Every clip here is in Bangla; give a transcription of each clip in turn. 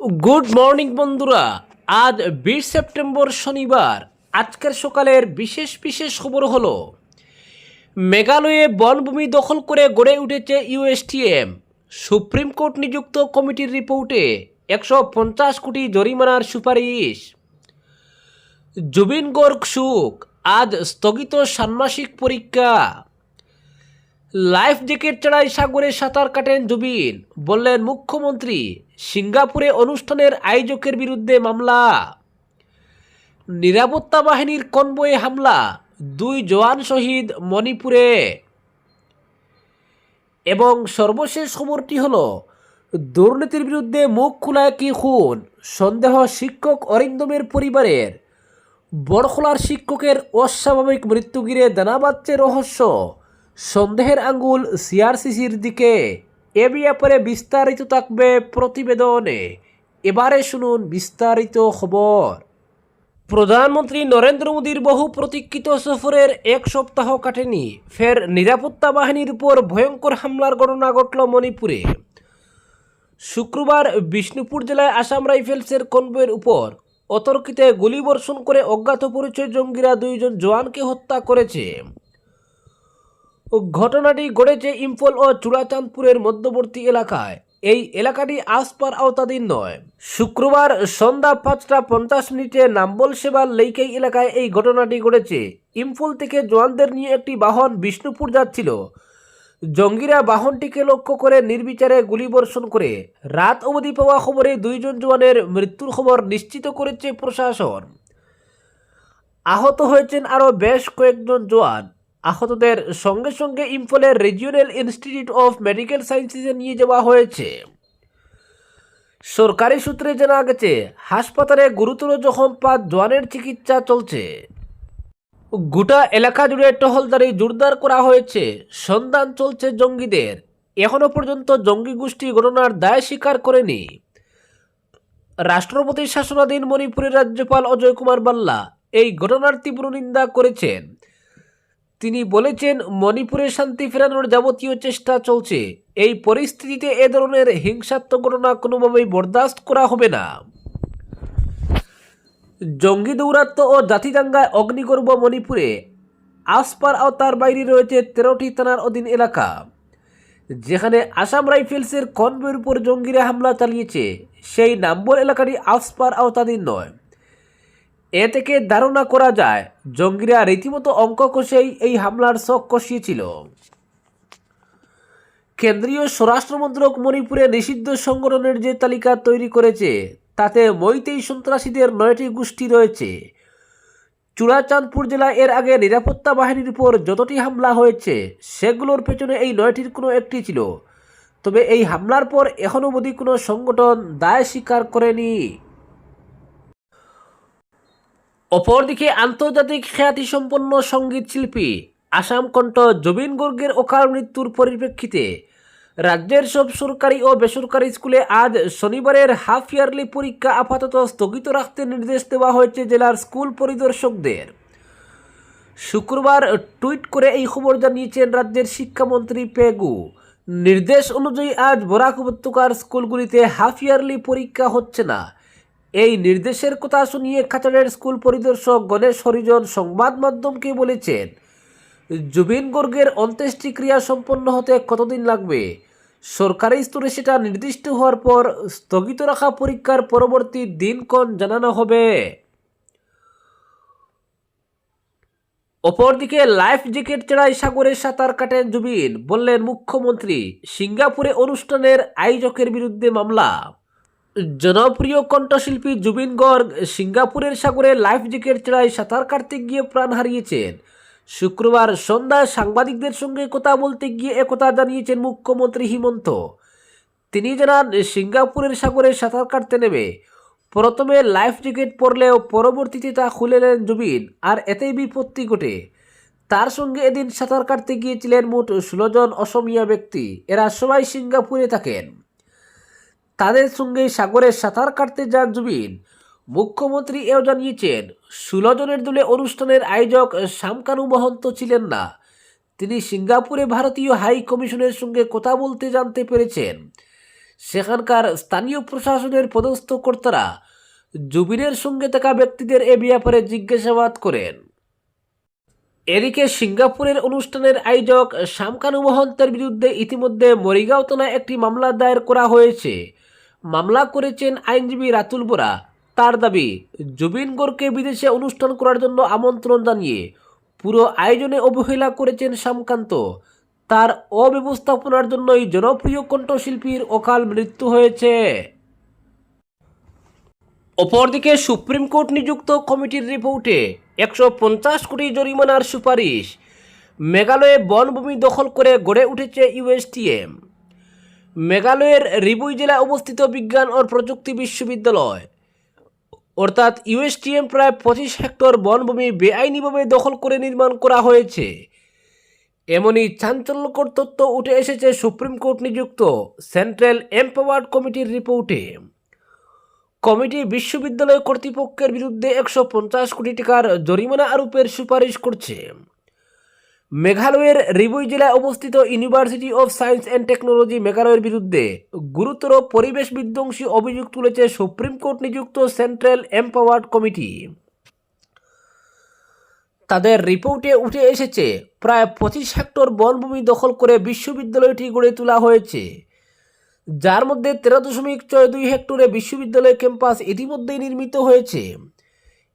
গুড মর্নিং বন্ধুরা। আজ বিশ সেপ্টেম্বর শনিবার। আজকের সকালের বিশেষ বিশেষ খবর হলো, মেঘালয়ে বনভূমি দখল করে গড়ে উঠেছে ইউএসটিএম সুপ্রিম কোর্ট নিযুক্ত কমিটির রিপোর্টে একশো পঞ্চাশ কোটি জরিমানার সুপারিশ। জুবিন গর্গ সুখ, আজ স্থগিত ষান্মাসিক পরীক্ষা। লাইফ জ্যাকেট ছাড়াই সাগরে সাঁতার কাটেন জুবিন, বললেন মুখ্যমন্ত্রী। সিঙ্গাপুরে অনুষ্ঠানের আয়োজকের বিরুদ্ধে মামলা। নিরাপত্তা বাহিনীর কনবয়ে হামলা, দুই জওয়ান শহীদ মণিপুরে। এবং সর্বশেষ খবরটি হল, দুর্নীতির বিরুদ্ধে মুখ খোলায় কি খুন? সন্দেহ শিক্ষক অরিন্দমের পরিবারের। বড়খোলার শিক্ষকের অস্বাভাবিক মৃত্যু ঘিরে পাচ্ছে রহস্য। সন্দেহের আঙ্গুল সিআরসিসির দিকে। এ ব্যাপারে বিস্তারিত থাকবে প্রতিবেদনে। এবারে শুনুন বিস্তারিত খবর। প্রধানমন্ত্রী নরেন্দ্র মোদীর বহু প্রতীক্ষিত সফরের এক সপ্তাহ কাটেনি। ফের নিরাপত্তা বাহিনীর উপর ভয়ঙ্কর হামলার ঘটনা ঘটল মণিপুরে। শুক্রবার বিষ্ণুপুর জেলায় আসাম রাইফেলসের কনভয়ের উপর অতর্কিতে গুলিবর্ষণ করে অজ্ঞাত পরিচয় জঙ্গিরা দুইজন জওয়ানকে হত্যা করেছে। ঘটনাটি ঘটেছে ইম্ফল ও চূড়াচাঁদপুরের মধ্যবর্তী এলাকায়। এই এলাকাটি আসপার আওতাধীন নয়। শুক্রবার সন্ধ্যা পাঁচটা পঞ্চাশ মিনিটে নাম্বল সেবার লেইকাই এলাকায় এই ঘটনাটি ঘটেছে। ইম্ফল থেকে জওয়ানদের নিয়ে একটি বাহন বিষ্ণুপুর যাচ্ছিল। জঙ্গিরা বাহনটিকে লক্ষ্য করে নির্বিচারে গুলিবর্ষণ করে। রাত অবধি পাওয়া খবরে দুইজন জওয়ানের মৃত্যুর খবর নিশ্চিত করেছে প্রশাসন। আহত হয়েছেন আরও বেশ কয়েকজন জওয়ান। আহতদের সঙ্গে সঙ্গে ইম্ফলের রিজিওনাল ইনস্টিটিউট অফ মেডিকেল সায়েন্সেসে নিয়ে যাওয়া হয়েছে। সরকারি সূত্রে জানা গেছে, হাসপাতালে গুরুতর জখম পাঁচ জওয়ানের চিকিৎসা চলছে। গোটা এলাকা জুড়ে টহলদারি জোরদার করা হয়েছে। সন্ধান চলছে জঙ্গিদের। এখনও পর্যন্ত জঙ্গি গোষ্ঠী ঘটনার দায় স্বীকার করেনি। রাষ্ট্রপতির শাসনাধীন মণিপুরের রাজ্যপাল অজয় কুমার বাল্লা এই ঘটনার তীব্র নিন্দা করেছেন। তিনি বলেছেন, মণিপুরে শান্তি ফেরানোর যাবতীয় চেষ্টা চলছে। এই পরিস্থিতিতে এ ধরনের হিংসাত্মক ঘটনা কোনোভাবেই বরদাস্ত করা হবে না। জঙ্গি দৌরাত্ম ও জাতিদাঙ্গায় অগ্নিগর্ভ মণিপুরে। আসপার আওতার বাইরে রয়েছে তেরোটি থানার অধীন এলাকা, যেখানে আসাম রাইফেলসের কনভয়ের উপর জঙ্গিরা হামলা চালিয়েছে। সেই নাম্বর এলাকাটি আসপার আওতাধীন নয়। এ থেকে ধারণা করা যায়, জঙ্গিরা রীতিমতো অঙ্ক কষেই এই হামলার শখ কষিয়েছিল। কেন্দ্রীয় স্বরাষ্ট্রমন্ত্রক মণিপুরে নিষিদ্ধ সংগঠনের যে তালিকা তৈরি করেছে, তাতে মৈতেই সন্ত্রাসীদের নয়টি গোষ্ঠী রয়েছে। চূড়াচাঁদপুর জেলায় এর আগে নিরাপত্তা বাহিনীর উপর যতটি হামলা হয়েছে, সেগুলোর পেছনে এই নয়টির কোনো একটি ছিল। তবে এই হামলার পর এখনও অবধি কোনো সংগঠন দায় স্বীকার করেনি। অপরদিকে আন্তর্জাতিক খ্যাতিসম্পন্ন সংগীত শিল্পী আসাম কণ্ঠ জবিন গর্গের অকাল মৃত্যুর পরিপ্রেক্ষিতে রাজ্যের সব সরকারি ও বেসরকারি স্কুলে আজ শনিবারের হাফ ইয়ারলি পরীক্ষা আপাতত স্থগিত রাখতে নির্দেশ দেওয়া হয়েছে জেলার স্কুল পরিদর্শকদের। শুক্রবার টুইট করে এই খবর জানিয়েছেন রাজ্যের শিক্ষামন্ত্রী পেগু। নির্দেশ অনুযায়ী আজ বরাক উপত্যকার স্কুলগুলিতে হাফ ইয়ারলি পরীক্ষা হচ্ছে না। এই নির্দেশের কথা শুনিয়ে খাচাড়ের স্কুল পরিদর্শক গণেশ হরিজন সংবাদ মাধ্যমকে বলেছেন জুবিন গর্গের অন্ত্যেষ্টিক্রিয়া সম্পন্ন হতে কতদিন লাগবে? সরকারি স্তরে সেটা নির্দিষ্ট হওয়ার পর স্থগিত রাখা পরীক্ষার পরবর্তী দিনক্ষণ জানানো হবে। অপরদিকে লাইফ জ্যাকেট ছাড়াই সাগরে সাঁতার কাটেন জুবিন বললেন মুখ্যমন্ত্রী, সিঙ্গাপুরে অনুষ্ঠানের আয়োজকের বিরুদ্ধে মামলা। জনপ্রিয় কণ্ঠশিল্পী জুবিন গর্গ সিঙ্গাপুরের সাগরে লাইফ জ্যাকেট ছাড়াই সাঁতার কাটতে গিয়ে প্রাণ হারিয়েছেন। শুক্রবার সন্ধ্যায় সাংবাদিকদের সঙ্গে কথা বলতে গিয়ে একথা জানিয়েছেন মুখ্যমন্ত্রী হিমন্ত। তিনি জানান, সিঙ্গাপুরের সাগরে সাঁতার কাটতে নেমে প্রথমে লাইফ জ্যাকেট পরলেও পরবর্তীতে তা খুলে নেন জুবিন, আর এতেই বিপত্তি ঘটে। তার সঙ্গে এদিন সাঁতার কাটতে গিয়েছিলেন মোট ষোলো জন অসমিয়া ব্যক্তি। এরা সবাই সিঙ্গাপুরে থাকেন। তাদের সঙ্গে সাগরে সাঁতার কাটতে যান জুবিন। মুখ্যমন্ত্রী এও জানিয়েছেন ষোলো জনের দলে অনুষ্ঠানের আয়োজক শামকানু মহন্ত ছিলেন না। তিনি সিঙ্গাপুরে ভারতীয় হাই কমিশনের সঙ্গে কথা বলতে জানতে পেরেছেন। সেখানকার স্থানীয় প্রশাসনের পদস্থ কর্তারা জুবিনের সঙ্গে থাকা ব্যক্তিদের এ ব্যাপারে জিজ্ঞাসাবাদ করেন। এদিকে সিঙ্গাপুরের অনুষ্ঠানের আয়োজক শামকানু মহন্তের বিরুদ্ধে ইতিমধ্যে মরিগাঁও একটি মামলা দায়ের করা হয়েছে। মামলা করেছেন আইনজীবী রাতুল বোরা। তার দাবি, জুবিন গড়কে বিদেশে অনুষ্ঠান করার জন্য আমন্ত্রণ জানিয়ে পুরো আয়োজনে অবহেলা করেছেন শামকান্ত তার অব্যবস্থাপনার জন্যই জনপ্রিয় কণ্ঠশিল্পীর অকাল মৃত্যু হয়েছে। অপরদিকে সুপ্রিম কোর্ট নিযুক্ত কমিটির রিপোর্টে একশো পঞ্চাশ কোটি জরিমানার সুপারিশ। মেঘালয়ে বনভূমি দখল করে গড়ে উঠেছে ইউএসটিএম মেঘালয়ের রিবুই জেলায় অবস্থিত বিজ্ঞান ও প্রযুক্তি বিশ্ববিদ্যালয়। অর্থাৎ ইউএসটিএম প্রায় পঁচিশ হেক্টর বনভূমি বেআইনিভাবে দখল করে নির্মাণ করা হয়েছে। এমনই চাঞ্চল্যকর তথ্য উঠে এসেছে সুপ্রিম কোর্ট নিযুক্ত সেন্ট্রাল এম্পাওয়ার্ড কমিটির রিপোর্টে। কমিটি বিশ্ববিদ্যালয় কর্তৃপক্ষের বিরুদ্ধে একশো পঞ্চাশ কোটি টাকার জরিমানা আরোপের সুপারিশ করছে। মেঘালয়ের রিবুই জেলায় অবস্থিত university of science and technology মেঘালয়ের বিরুদ্ধে গুরুতর পরিবেশ বিধ্বংসী অভিযোগ তুলেছে সুপ্রিম কোর্ট নিযুক্ত সেন্ট্রাল এম্পাওয়ার্ড কমিটি তাদের রিপোর্টে উঠে এসেছে, প্রায় পঁচিশ হেক্টর বনভূমি দখল করে বিশ্ববিদ্যালয়টি গড়ে তোলা হয়েছে। যার মধ্যে তেরো দশমিক ছয় দুই হেক্টরে বিশ্ববিদ্যালয় ক্যাম্পাস ইতিমধ্যেই নির্মিত হয়েছে।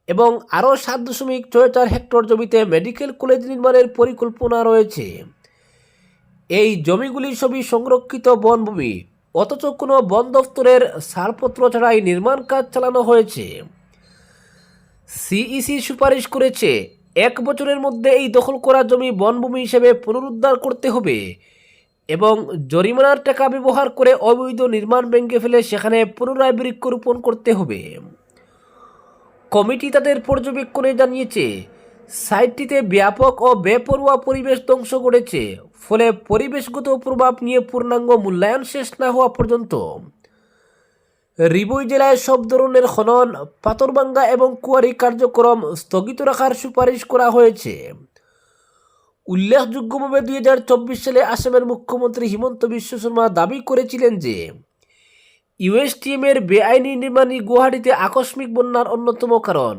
এবং আরও সাত দশমিক ছয় চার হেক্টর জমিতে মেডিকেল কলেজ নির্মাণের পরিকল্পনা রয়েছে। এই জমিগুলি সবই সংরক্ষিত বনভূমি, অথচ কোনো বন দফতরের ছাড়পত্র ছাড়াই নির্মাণ কাজ চালানো হয়েছে। সিইসি সুপারিশ করেছে, এক বছরের মধ্যে এই দখল করা জমি বনভূমি হিসেবে পুনরুদ্ধার করতে হবে এবং জরিমানার টাকা ব্যবহার করে অবৈধ নির্মাণ ভেঙে ফেলে সেখানে পুনরায় বৃক্ষরোপণ করতে হবে। কমিটি তাদের পর্যবেক্ষণে জানিয়েছে, সাইটটিতে ব্যাপক ও বেপরোয়া পরিবেশ ধ্বংস ঘটেছে ফলে পরিবেশগত প্রভাব নিয়ে পূর্ণাঙ্গ মূল্যায়ন শেষ না হওয়া পর্যন্ত। রিবই জেলায় সব ধরনের খনন, পাথরভাঙ্গা এবং কুয়ারি কার্যক্রম স্থগিত রাখার সুপারিশ করা হয়েছে। উল্লেখযোগ্যভাবে দুই হাজার চব্বিশ সালে আসামের মুখ্যমন্ত্রী হিমন্ত বিশ্ব শর্মা দাবি করেছিলেন যে ইউএসটিএমের বেআইনি নির্মাণী গুয়াহাটিতে আকস্মিক বন্যার অন্যতম কারণ।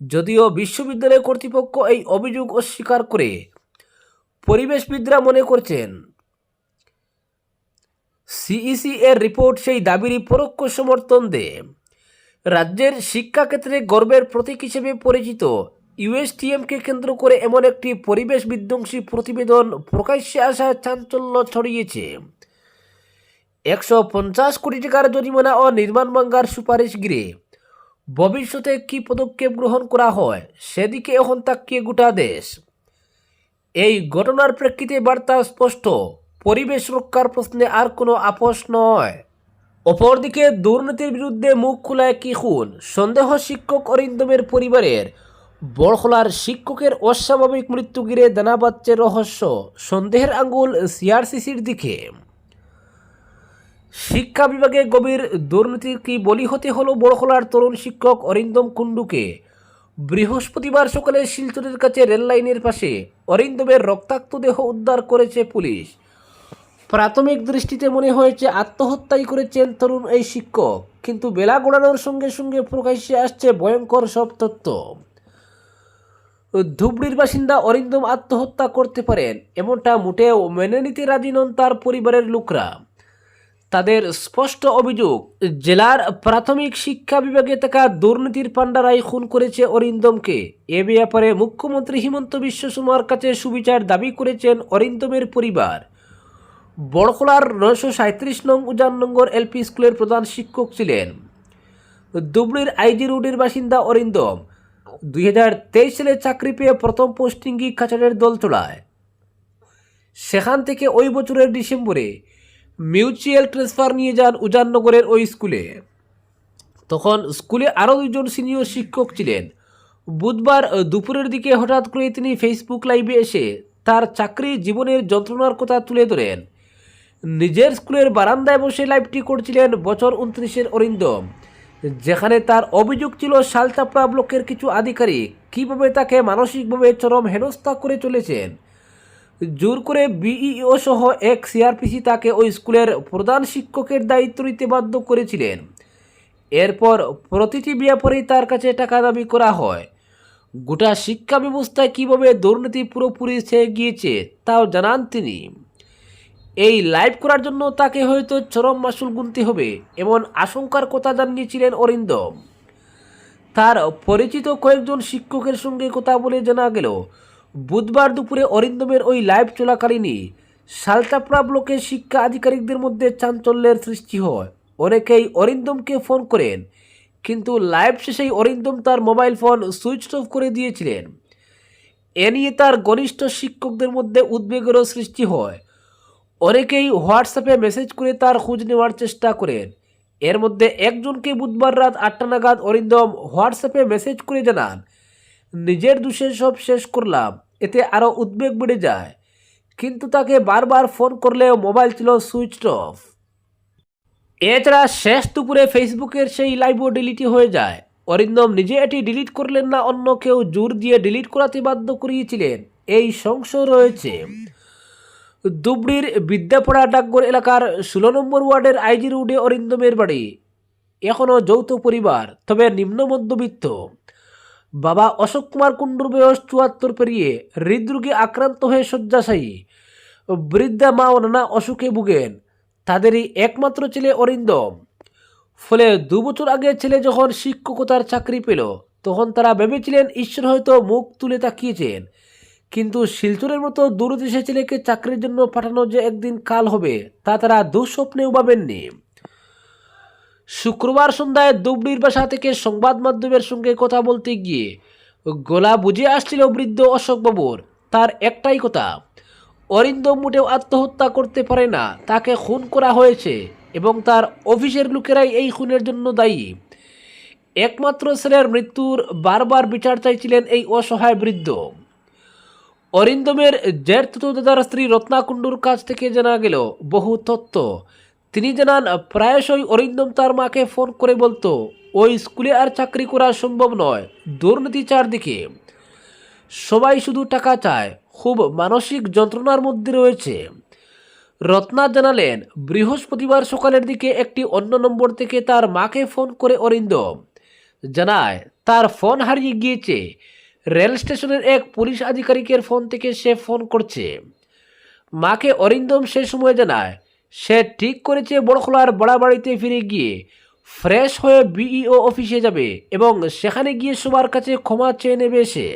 যদিও বিশ্ববিদ্যালয় কর্তৃপক্ষ এই অভিযোগ অস্বীকার করে, পরিবেশবিদরা মনে করছেন, সিইসি এর রিপোর্ট সেই দাবিরই পরোক্ষ সমর্থন দেয়। রাজ্যের শিক্ষাক্ষেত্রে গর্বের প্রতীক হিসেবে পরিচিত ইউএসটিএমকে কেন্দ্র করে এমন একটি পরিবেশ বিধ্বংসী প্রতিবেদন প্রকাশ্যে আসা চাঞ্চল্য ছড়িয়েছে। একশো পঞ্চাশ কোটি টাকার জরিমানা ও নির্মাণ ভাঙ্গার সুপারিশ গিরে। ভবিষ্যতে কি পদক্ষেপ গ্রহণ করা হয়, সেদিকে এখন তাকিয়ে গোটা দেশ। এই ঘটনার প্রেক্ষিতে বার্তা স্পষ্ট, পরিবেশ রক্ষার প্রশ্নে আর কোনো আপোষ নয়। অপরদিকে দুর্নীতির বিরুদ্ধে মুখ খোলায় কি খুন, সন্দেহ শিক্ষক অরিন্দমের পরিবারের। বড়খলার শিক্ষকের অস্বাভাবিক মৃত্যু ঘিরে দানা রহস্য, সন্দেহের আঙ্গুল সিআরসিসির দিকে। শিক্ষা বিভাগে গভীর দুর্নীতির কি বলি হতে হলো বড়খলার তরুণ শিক্ষক অরিন্দম কুণ্ডুকে? বৃহস্পতিবার সকালে শিলচরের কাছে রেললাইনের পাশে অরিন্দমের রক্তাক্ত দেহ উদ্ধার করেছে পুলিশ। প্রাথমিক দৃষ্টিতে মনে হয়েছে আত্মহত্যাই করেছেন তরুণ এই শিক্ষক, কিন্তু বেলা গড়ানোর সঙ্গে সঙ্গে প্রকাশ্যে আসছে ভয়ঙ্কর সব তথ্য। ধুবড়ির বাসিন্দা অরিন্দম আত্মহত্যা করতে পারেন, এমনটা মোটেও মেনে নিতে রাজি নন তার পরিবারের লোকরা। তাদের স্পষ্ট অভিযোগ, জেলার প্রাথমিক শিক্ষা বিভাগে থাকা দুর্নীতির পাণ্ডারাই খুন করেছে অরিন্দমকে। এ ব্যাপারে মুখ্যমন্ত্রী হিমন্ত বিশ্ব শর্মার কাছে সুবিচার দাবি করেছেন অরিন্দমের পরিবার। বড়খলার নয়শো সাঁত্রিশ নং উজাননগর এলপি স্কুলের প্রধান শিক্ষক ছিলেন। দুবলির আইজি রোডের বাসিন্দা অরিন্দম দুই হাজার তেইশ সালে চাকরি পেয়ে প্রথম পোস্টিংই কাছাড়ের তোলায়। সেখান থেকে ওই বছরের ডিসেম্বরে মিউচুয়াল ট্রান্সফার নিয়ে যান উজাননগরের ওই স্কুলে। তখন স্কুলে আরও দুজন সিনিয়র শিক্ষক ছিলেন। বুধবার দুপুরের দিকে হঠাৎ করে তিনি ফেসবুক লাইভে এসে তার চাকরি জীবনের যন্ত্রণার কথা তুলে ধরেন। নিজের স্কুলের বারান্দায় বসে লাইভটি করছিলেন বছর উনত্রিশের অরিন্দম, যেখানে তার অভিযোগ ছিল শালচাপড়া ব্লকের কিছু আধিকারিক কীভাবে তাকে মানসিকভাবে চরম হেনস্থা করে চলেছেন? জোর করে বিইও সহ এক সিআরপিসি তাকে ওই স্কুলের প্রধান শিক্ষকের দায়িত্ব নিতে বাধ্য করেছিলেন। এরপর প্রতিটি ব্যাপারেই তার কাছে টাকা দাবি করা হয়। গোটা শিক্ষা ব্যবস্থায় কীভাবে দুর্নীতি পুরোপুরি ছেয়ে গিয়েছে তাও জানান তিনি। এই লাইভ করার জন্য তাকে হয়তো চরম মাসুল গুনতে হবে এমন আশঙ্কার কথা জানিয়েছিলেন অরিন্দম। তার পরিচিত কয়েকজন শিক্ষকের সঙ্গে কথা বলে জানা গেল বুধবার দুপুরে অরিন্দমের ওই লাইভ চলাকালীনই সালচাপড়া ব্লকের শিক্ষা আধিকারিকদের মধ্যে চাঞ্চল্যের সৃষ্টি হয়। অনেকেই অরিন্দমকে ফোন করেন, কিন্তু লাইভ শেষেই অরিন্দম তার মোবাইল ফোন সুইচ অফ করে দিয়েছিলেন। এ নিয়ে তার ঘনিষ্ঠ শিক্ষকদের মধ্যে উদ্বেগেরও সৃষ্টি হয়। অনেকেই হোয়াটসঅ্যাপে মেসেজ করে তার খোঁজ নেওয়ার চেষ্টা করেন। এর মধ্যে একজনকে বুধবার রাত আটটা নাগাদ অরিন্দম হোয়াটসঅ্যাপে মেসেজ করে জানান নিজের দোষে সব শেষ করলাম, এতে আরও উদ্বেগ বেড়ে যায়। কিন্তু তাকে বারবার ফোন করলেও মোবাইল ছিল সুইচ অফ। এছাড়া শেষ দুপুরে ফেসবুকের সেই লাইভও ডিলিটই হয়ে যায়। অরিন্দম নিজে এটি ডিলিট করলেন না, অন্য কেউ জোর দিয়ে ডিলিট করাতে বাধ্য করিয়েছিলেন। এই সংশয় রয়েছে। ধুবড়ির বিদ্যাপড়া ডাকঘর এলাকার ষোলো নম্বর ওয়ার্ডের আইজি রোডে অরিন্দমের বাড়ি। এখনও যৌথ পরিবার, তবে নিম্ন মধ্যবিত্ত। বাবা অশোক কুমার কুণ্ডুর বয়স চুয়াত্তর পেরিয়ে হৃদরোগে আক্রান্ত হয়ে শয্যাশায়ী। বৃদ্ধা মা ও নানা অসুখে ভুগেন। তাদেরই একমাত্র ছেলে অরিন্দম। ফলে দু বছর আগে ছেলে যখন শিক্ষকতার চাকরি পেল, তখন তারা ভেবেছিলেন ঈশ্বর হয়তো মুখ তুলে তাকিয়েছেন। কিন্তু শিলচরের মতো দূরদেশে ছেলেকে চাকরির জন্য পাঠানো যে একদিন কাল হবে, তা তারা দুঃস্বপ্নেও ভাবেননি। শুক্রবার সন্ধ্যায় দুবড়ির বাসা থেকে সংবাদ মাধ্যমের সঙ্গে কথা বলতে গিয়ে গলা বুঝে আসছিল বৃদ্ধ অশোকবাবুর তার একটাই কথা অরিন্দম মোটেও আত্মহত্যা করতে পারে না, তাকে খুন করা হয়েছে এবং তার অফিসের লোকেরাই এই খুনের জন্য দায়ী। একমাত্র ছেলের মৃত্যুর বারবার বিচার চাইছিলেন এই অসহায় বৃদ্ধ। অরিন্দমের জ্যেষ্ঠ দাদার স্ত্রী রত্নাকুণ্ডুর কাছ থেকে জানা গেল, বহু তথ্য তিনি জানান, প্রায়শই অরিন্দম তার মাকে ফোন করে বলতো, ওই স্কুলে আর চাকরি করা সম্ভব নয়, দুর্নীতি চারদিকে। সবাই শুধু টাকা চায়, খুব মানসিক যন্ত্রণার মধ্যে রয়েছে। রত্না জানালেন, বৃহস্পতিবার সকালের দিকে একটি অন্য নম্বর থেকে তার মাকে ফোন করে অরিন্দম। জানায়, তার ফোন হারিয়ে গিয়েছে। রেল স্টেশনের এক পুলিশ আধিকারিকের ফোন থেকে সে ফোন করছে। মাকে অরিন্দম সে সময় জানায় সে ঠিক করেছে বড়খোলার বাড়াবাড়িতে ফিরে গিয়ে। ফ্রেশ হয়ে বিইও অফিসে যাবে এবং সেখানে গিয়ে সবার কাছে ক্ষমা চেয়ে নেবে সে।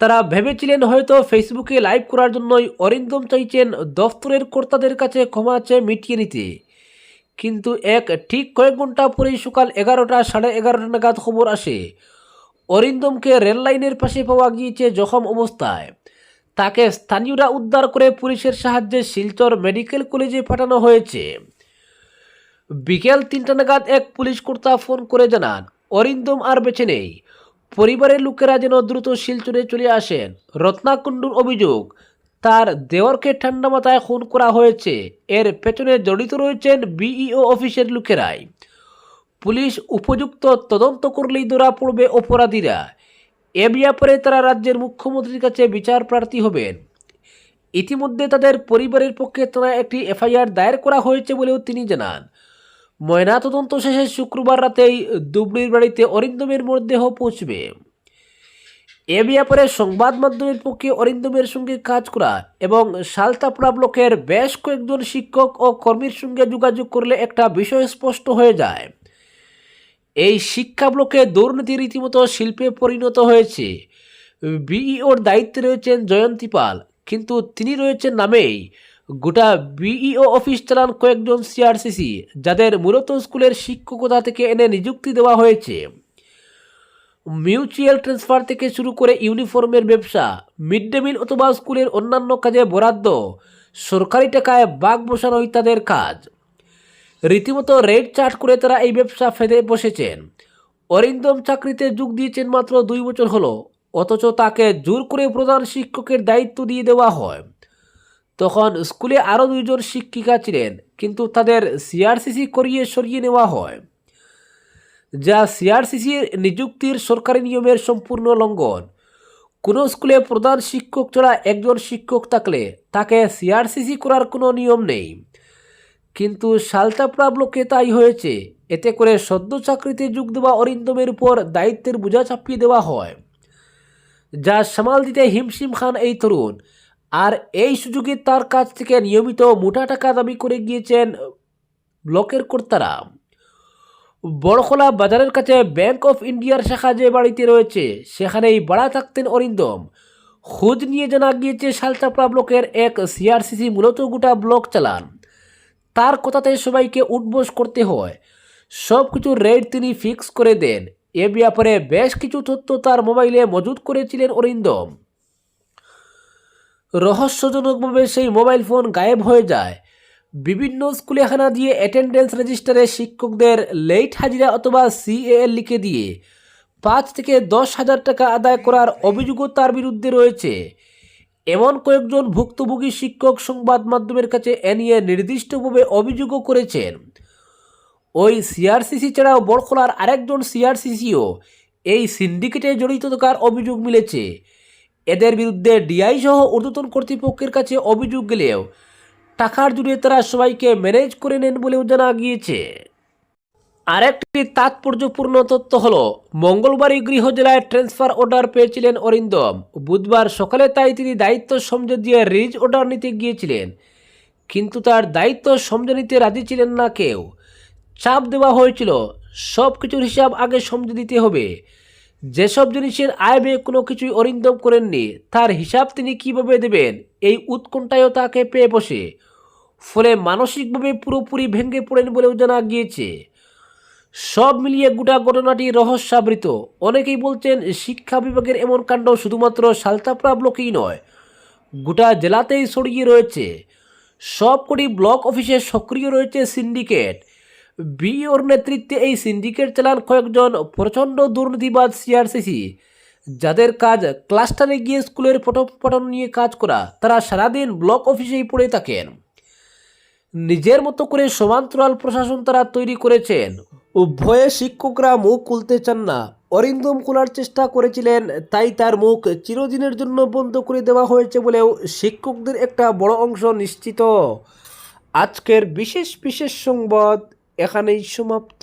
তারা ভেবেছিলেন হয়তো ফেসবুকে লাইভ করার জন্যই অরিন্দম চাইছেন দফতরের কর্তাদের কাছে ক্ষমা চেয়ে মিটিয়ে নিতে। কিন্তু এক ঠিক কয়েক ঘণ্টা পরেই সকাল এগারোটা সাড়ে এগারোটা নাগাদ খবর আসে। অরিন্দমকে রেল লাইনের পাশে পাওয়া গিয়েছে জখম অবস্থায়। তাকে স্থানীয়রা উদ্ধার করে পুলিশের সাহায্যে শিলচর মেডিকেল কলেজে পাঠানো হয়েছে। বিকেল তিনটা নাগাদ এক পুলিশ কর্তা ফোন করে জানান, অরিন্দম আর বেছে নেই। পরিবারের লোকেরা যেন দ্রুত শিলচরে চলে আসেন। রত্নাকুণ্ডুর অভিযোগ, তার দেওরকে ঠান্ডা মাথায় খুন করা হয়েছে। এর পেছনে জড়িত রয়েছেন বিইও অফিসের লোকেরাই। পুলিশ উপযুক্ত তদন্ত করলেই ধরা পড়বে অপরাধীরা। এ ব্যাপারে তারা রাজ্যের মুখ্যমন্ত্রীর কাছে বিচার প্রার্থী হবেন। ইতিমধ্যে তাদের পরিবারের পক্ষে তারা একটি এফআইআর দায়ের করা হয়েছে বলেও তিনি জানান। ময়নাতদন্ত শেষে শুক্রবার রাতেই দুবড়ির বাড়িতে অরিন্দমের মরদেহ পৌঁছবে। এ ব্যাপারে সংবাদ মাধ্যমের পক্ষে অরিন্দমের সঙ্গে কাজ করা এবং সালতাপড়া ব্লকের বেশ কয়েকজন শিক্ষক ও কর্মীর সঙ্গে যোগাযোগ করলে একটা বিষয় স্পষ্ট হয়ে যায়। এই শিক্ষা ব্লকে দুর্নীতি রীতিমতো শিল্পে পরিণত হয়েছে। বিইওর দায়িত্বে রয়েছেন জয়ন্তী পাল, কিন্তু তিনি রয়েছেন নামেই। গোটা বিইও অফিস চালান কয়েকজন সিআরসিসি, যাদের মূলত স্কুলের শিক্ষকতা থেকে এনে নিযুক্তি দেওয়া হয়েছে। মিউচুয়াল ট্রান্সফার থেকে শুরু করে ইউনিফর্মের ব্যবসা, মিড ডে মিল অথবা স্কুলের অন্যান্য কাজে বরাদ্দ, সরকারি টাকায় বাঘ বসানো তাদের কাজ। রীতিমতো রেড চার্ট করে তারা এই ব্যবসা ফেদে বসেছেন। অরিন্দম চাকরিতে যোগ দিয়েছেন মাত্র দুই বছর হলো, অথচ তাকে জোর করে প্রধান শিক্ষকের দায়িত্ব দিয়ে দেওয়া হয়। তখন স্কুলে আরও দুইজন শিক্ষিকা ছিলেন, কিন্তু তাদের সিআরসিসি করিয়ে সরিয়ে নেওয়া হয়। যা সিআরসিসির নিযুক্তির সরকারি নিয়মের সম্পূর্ণ লঙ্ঘন। কোনো স্কুলে প্রধান শিক্ষক ছাড়া একজন শিক্ষক থাকলে তাকে সিআরসিসি করার কোনো নিয়ম নেই। কিন্তু সালতাপড়া ব্লকে তাই হয়েছে? এতে করে সদ্য চাকরিতে যোগ দেওয়া অরিন্দমের উপর দায়িত্বের বোঝা চাপিয়ে দেওয়া হয়। যা সামাল দিতে হিমশিম খান এই তরুণ। আর এই সুযোগে তার কাছ থেকে নিয়মিত মোটা টাকা দাবি করে গিয়েছেন ব্লকের কর্তারা। বড়খোলা বাজারের কাছে ব্যাংক অফ ইন্ডিয়ার শাখা যে বাড়িতে রয়েছে, সেখানেই বাড়া থাকতেন অরিন্দম। খোঁজ নিয়ে জানা গিয়েছে সালচাপড়া ব্লকের এক সিআরসিসি মূলত গোটা ব্লক চালান। তার কথাতে সবাইকে উঠবোস করতে হয়। সব কিছু রেট তিনি ফিক্স করে দেন। এ ব্যাপারে বেশ কিছু তথ্য তার মোবাইলে মজুত করেছিলেন অরিন্দম। রহস্যজনকভাবে সেই মোবাইল ফোন গায়েব হয়ে যায়। বিভিন্ন স্কুলে হানা দিয়ে অ্যাটেন্ডেন্স রেজিস্টারে শিক্ষকদের লেট হাজিরা অথবা সিএএল লিখে দিয়ে পাঁচ থেকে দশ হাজার টাকা আদায় করার অভিযোগও তার বিরুদ্ধে রয়েছে। এমন কয়েকজন ভুক্তভোগী শিক্ষক সংবাদ মাধ্যমের কাছে এ নিয়ে নির্দিষ্টভাবে অভিযোগও করেছেন। ওই সিআরসিসি ছাড়াও বড়খোলার আরেকজন সিআরসিসিও এই সিন্ডিকেটে জড়িত থাকার অভিযোগ মিলেছে। এদের বিরুদ্ধে ডিআই সহ ঊর্ধ্বতন কর্তৃপক্ষের কাছে অভিযোগ গেলেও টাকার জুড়ে তারা সবাইকে ম্যানেজ করে নেন বলেও জানা গিয়েছে। আরেকটি তাৎপর্যপূর্ণ তথ্য হলো, মঙ্গলবারই গৃহ জেলায় ট্রান্সফার অর্ডার পেয়েছিলেন অরিন্দম। বুধবার সকালে তাই তিনি দায়িত্ব সমঝে দিয়ে রিজ অর্ডার নিতে গিয়েছিলেন। কিন্তু তার দায়িত্ব সমঝে নিতে রাজি ছিলেন না কেউ। চাপ দেওয়া হয়েছিল, সব কিছুর হিসাব আগে সমঝে দিতে হবে। যেসব জিনিসের আয় ব্যয় কোনো কিছুই অরিন্দম করেননি, তার হিসাব তিনি কীভাবে দেবেন, এই উৎকণ্ঠায়ও তাকে পেয়ে বসে। ফলে মানসিকভাবে পুরোপুরি ভেঙে পড়েন বলেও জানা গিয়েছে। সব মিলিয়ে গোটা ঘটনাটি রহস্যাবৃত। অনেকেই বলছেন শিক্ষা বিভাগের এমন কাণ্ড শুধুমাত্র সালতাপড়া ব্লকেই নয়, গোটা জেলাতেই ছড়িয়ে রয়েছে। সবকটি ব্লক অফিসে সক্রিয় রয়েছে সিন্ডিকেট। বিওর নেতৃত্বে এই সিন্ডিকেট চালান কয়েকজন প্রচণ্ড দুর্নীতিবাদ সিআরসিসি। যাদের কাজ ক্লাস্টারে গিয়ে স্কুলের পঠন নিয়ে কাজ করা, তারা সারাদিন ব্লক অফিসেই পড়ে থাকেন। নিজের মতো করে সমান্তরাল প্রশাসন তারা তৈরি করেছেন। ভয়ে শিক্ষকরা মুখ খুলতে চান না। অরিন্দম খোলার চেষ্টা করেছিলেন, তাই তার মুখ চিরদিনের জন্য বন্ধ করে দেওয়া হয়েছে বলেও শিক্ষকদের একটা বড় অংশ নিশ্চিত। আজকের বিশেষ বিশেষ সংবাদ এখানেই সমাপ্ত।